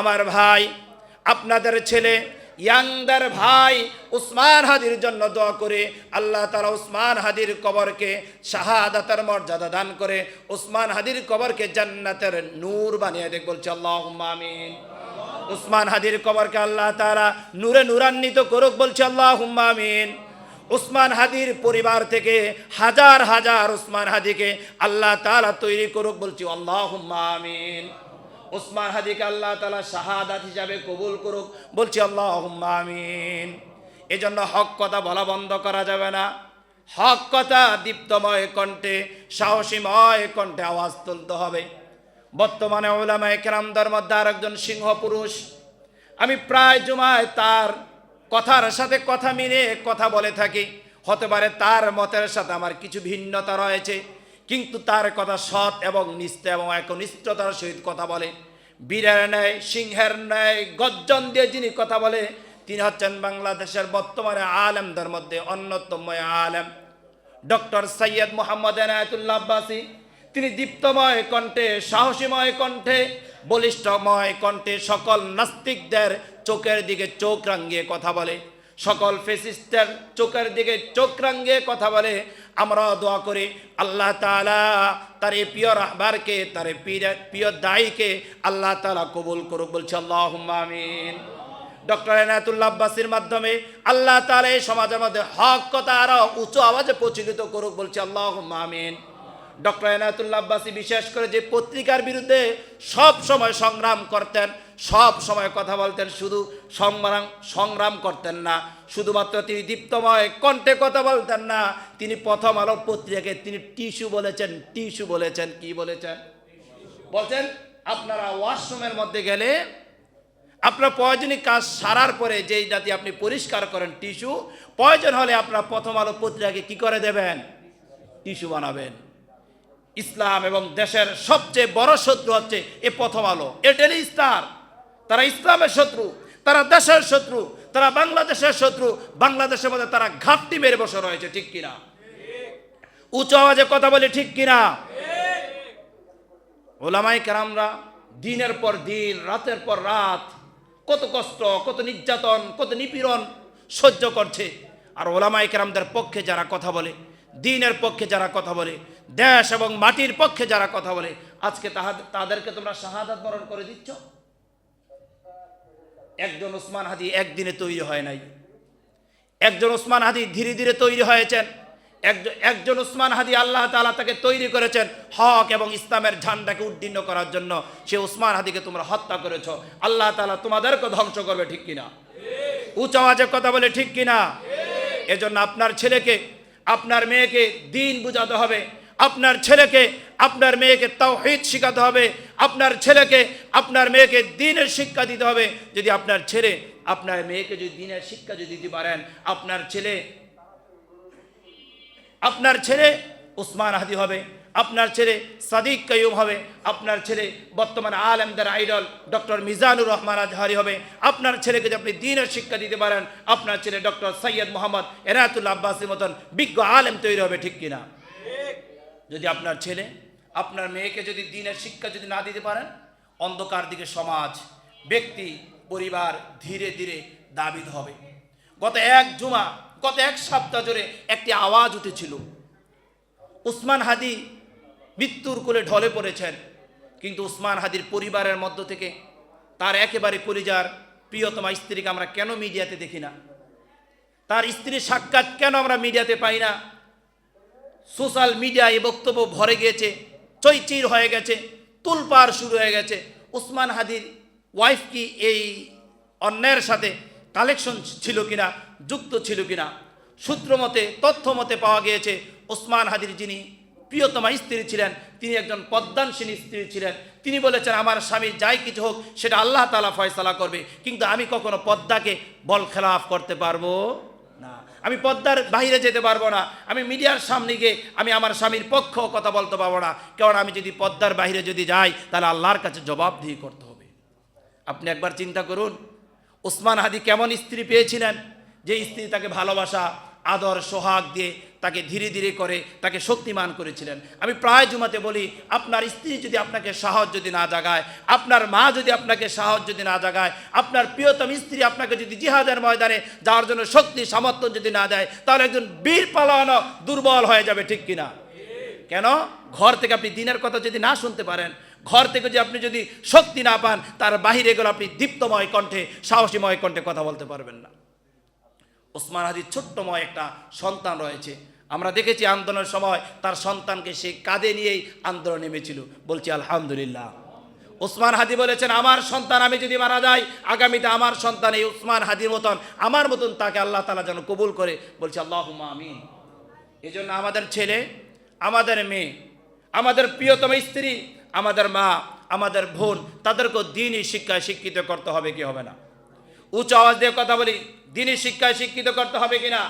আমার ভাই, আপনাদের ছেলে, ইয়াংদার ভাই উসমান হাদির জন্য দোয়া করে আল্লাহ তালা উসমান হাদির কবরকে শাহাদাতের মর্যাদা দান করে উসমান হাদির কবরকে জান্নাতের নূর বানিয়ে দেখ, বলছে আল্লাহ আমিন। উসমান হাদির কবরকে আল্লাহ তারা নূরে নূরান্বিত করুক, বলছে আল্লাহ আমিন। উসমান হাদির পরিবার থেকে হাজার হাজার উসমান হাদিকে আল্লাহ তালা তৈরি করুক, বলছি আল্লাহ আমিন। উসমান হাদিকে আল্লাহ তালা শাহাদাত হিসাবে কবুল করুক। বলছি আল্লাহ আমিন। এজন্য হক কথা বলা বন্ধ করা যাবে না। হক কথা দীপ্তময় কণ্ঠে, সাহসীময় কণ্ঠে আওয়াজ তুলতে হবে। বর্তমানে ওলামা একরামদের মধ্যে আর একজন সিংহ পুরুষ। আমি প্রায় জুমায় তার কথার সাথে কথা মিলে কথা বলে থাকি। হতে পারে তার মতের সাথে আমার কিছু ভিন্নতা রয়েছে। কিন্তু তার কথা সৎ এবং নিষ্ঠ এবং একনিষ্ঠতার সহিত কথা বলে। বীরের ন্যায়, সিংহের ন্যায়, গর্জন দিয়ে যিনি কথা বলে, তিনি হচ্ছেন বাংলাদেশের বর্তমানে আলেমদের মধ্যে অন্যতম আলেম। ডক্টর সৈয়দ মোহাম্মদ এনায়তুল্লাহ আব্বাসী, তিনি দীপ্তময় কণ্ঠে, সাহসীময় কণ্ঠে, বলিষ্ঠময় কণ্ঠে সকল নাস্তিকদের চোখের দিকে চোখ রাঙ্গিয়ে কথা বলে। সকল ফেসিস্টের চোখের দিকে চোখ রাঙ্গিয়ে কথা বলে। আমরা দোয়া করি, আল্লাহ তালা তার এই প্রিয় রাহবারকে, তার প্রিয় দায়ীকে আল্লাহ তালা কবুল করুক, বলছে আল্লাহ আমিন। ডক্টর এনায়তুল্লাহ আব্বাসির মাধ্যমে আল্লাহ তালা এই সমাজের মধ্যে হক, কথা আরও উঁচু আওয়াজে প্রচলিত করুক, বলছে আল্লাহ আমিন। ডক্টর এনায়তুল্লাহ আব্বাসী বিশেষ করে যে পত্রিকার বিরুদ্ধে সব সময় সংগ্রাম করতেন সব সময় কথা বলতেন, শুধু সংগ্রাম সংগ্রাম করতেন না। শুধুমাত্র তিনি দীপ্তময় কণ্ঠে কথা বলতেন না, তিনি প্রথম আলো পত্রিকাকে তিনি টিস্যু বলেছেন টিস্যু বলেছেন, কি বলেছেন? বলছেন, আপনারা ওয়াশরুমের মধ্যে গেলে আপনার প্রয়োজনীয় কাজ সারার পরে যেই জাতি আপনি পরিষ্কার করেন টিস্যু, প্রয়োজন হলে আপনার প্রথম আলো পত্রিকাকে কি করে দেবেন? টিস্যু বানাবেন। ইসলাম এবং দেশের সবচেয়ে বড় শত্রু হচ্ছে এ প্রথম আলো এ ডেলি স্টার। তারা ইসলামের শত্রু, তারা দেশের শত্রু, তারা বাংলাদেশের শত্রু, বাংলাদেশের মধ্যে তারা ঘাপটি মেরে বসে রয়েছে, ঠিক কিনা? উঁচু আওয়াজে কথা বলে ঠিক কিনা? ওলামাই কেরামরা দিনের পর দিন, রাতের পর রাত কত কষ্ট, কত নির্যাতন, কত নিপীড়ন সহ্য করছে। আর ওলামাই কেরামদের পক্ষে যারা কথা বলে, দিনের পক্ষে যারা কথা বলে, দেশ এবং মাটির পক্ষে যারা কথা বলে, আজকে তাহাদের তাদেরকে তোমরা শাহাদাত বরণ করে দিচ্ছ? একজন ওসমান হাদি একদিনে তৈরি হয় নাই। একজন ওসমান হাদি ধীরে ধীরে তৈরি হয়েছেন। একজন একজন ওসমান হাদি আল্লাহ তাআলা তাকে তৈরি করেছেন হক এবং ইসলামের ঝান্ডাকে উদ্দীর্ণ করার জন্য। সে ওসমান হাদিকে তোমরা হত্যা করেছ। আল্লাহ তাআলা তোমাদেরকে ধ্বংস করবে, ঠিক কিনা? উচ্চ আওয়াজে কথা বলে, ঠিক কিনা? এজন্য আপনার ছেলেকে, আপনার মেয়েকে দিন বুঝাতে হবে। আপনার ছেলেকে, আপনার মেয়েকে তাওহীদ শেখাতে হবে। আপনার ছেলেকে, আপনার মেয়েকে দিনের শিক্ষা দিতে হবে। যদি আপনার ছেলে, আপনার মেয়েকে যদি দিনের শিক্ষা যদি দিতে পারেন, আপনার ছেলে আপনার ছেলে উসমান হাদি হবে, আপনার ছেলে সাদিক কাইয়ুম হবে, আপনার ছেলে বর্তমানে আলেমদের আইডল ডক্টর মিজানুর রহমান আজহারি হবে, আপনার ছেলেকে যদি আপনি দিনের শিক্ষা দিতে পারেন, আপনার ছেলে ডক্টর সৈয়দ মোহাম্মদ এনায়তুল্লাহ আব্বাসের মতন বিজ্ঞ আলেম তৈরি হবে, ঠিক কিনা? যদি আপনার ছেলে, আপনার মেয়েকে যদি দিনের শিক্ষা যদি না দিতে পারেন, অন্ধকার দিকে সমাজ, ব্যক্তি, পরিবার ধীরে ধীরে দাবিত হবে। গত এক জুমা, গত এক সপ্তাহ জুড়ে একটি আওয়াজ উঠেছিল। উসমান হাদি মৃত্যুর কোলে ঢলে পড়েছেন, কিন্তু উসমান হাদির পরিবারের মধ্য থেকে তার একেবারে পরিজার প্রিয়তমা স্ত্রীকে আমরা কেন মিডিয়াতে দেখি না? তার স্ত্রীর সাক্ষাৎ কেন আমরা মিডিয়াতে পাই না? সোশ্যাল মিডিয়ায় এই বক্তব্য ভরে গিয়েছে, চৈচির হয়ে গেছে তুলপার শুরু হয়ে গেছে। উসমান হাদির ওয়াইফ কি এই অন্যায়ের সাথে কালেকশন ছিল কিনা, যুক্ত ছিল কিনা? সূত্র মতে, তথ্য মতে পাওয়া গিয়েছে, ওসমান হাদির যিনি প্রিয়তমা স্ত্রী ছিলেন, তিনি একজন পদ্মানসীন স্ত্রী ছিলেন। তিনি বলেছেন, আমার স্বামী যাই কিছু হোক, সেটা আল্লাহ তালা ফয়সালা করবে। কিন্তু আমি কখনো পদ্মাকে বল খেলাফ করতে পারব? আমি পদ্মার বাইরে যেতে পারব না। আমি মিডিয়ার সামনে গিয়ে আমি আমার স্বামীর পক্ষ কথা বলতে পারব না। কারণ আমি যদি পদ্মার বাইরে যদি যাই, তাহলে আল্লাহর কাছে জবাবদিহি করতে হবে। আপনি একবার চিন্তা করুন, ওসমান হাদি কেমন স্ত্রী পেয়েছিলেন? যে স্ত্রী তাকে ভালোবাসা, আদর, সোহাগ দিয়ে তাকে ধীরে ধীরে করে, তাকে শক্তিমান করেছিলেন। আমি প্রায় জুমাতে বলি, আপনার স্ত্রী যদি আপনাকে সাহস যদি না জাগায়, আপনার মা যদি আপনাকে সাহস যদি না জাগায়, আপনার প্রিয়তম স্ত্রী আপনাকে যদি জিহাদের ময়দানে যাওয়ার জন্য শক্তি, সামর্থ্য যদি না দেয়, তাহলে একজন বীর পালানো দুর্বল হয়ে যাবে, ঠিক কিনা? কেন? ঘর থেকে আপনি দিনের কথা যদি না শুনতে পারেন, ঘর থেকে যদি আপনি যদি শক্তি না পান, তার বাহিরে গেলে আপনি দীপ্তময় কণ্ঠে, সাহসীময় কণ্ঠে কথা বলতে পারবেন না। ওসমান হাদির ছোট্টময় একটা সন্তান রয়েছে। আমরা দেখেছি আন্দোলনের সময় তার সন্তানকে সে কাঁধে নিয়েই আন্দোলন নেমেছিল। বলছি, আলহামদুলিল্লাহ। ওসমান হাদি বলেছেন, আমার সন্তান আমি যদি মারা যাই, আগামীতে আমার সন্তান এই ওসমান হাদির মতন, আমার মতন তাকে আল্লাহ তালা যেন কবুল করে। বলছি আল্লাহ আমিন। এই জন্য আমাদের ছেলে, আমাদের মেয়ে, আমাদের প্রিয়তম স্ত্রী, আমাদের মা, আমাদের বোন, তাদেরকেও দিনই শিক্ষায় শিক্ষিত করতে হবে, কি হবে না? উচ্চ আওয়াজ দিয়ে কথা বলি। দিনই শিক্ষায় শিক্ষিত করতে হবে কিনা?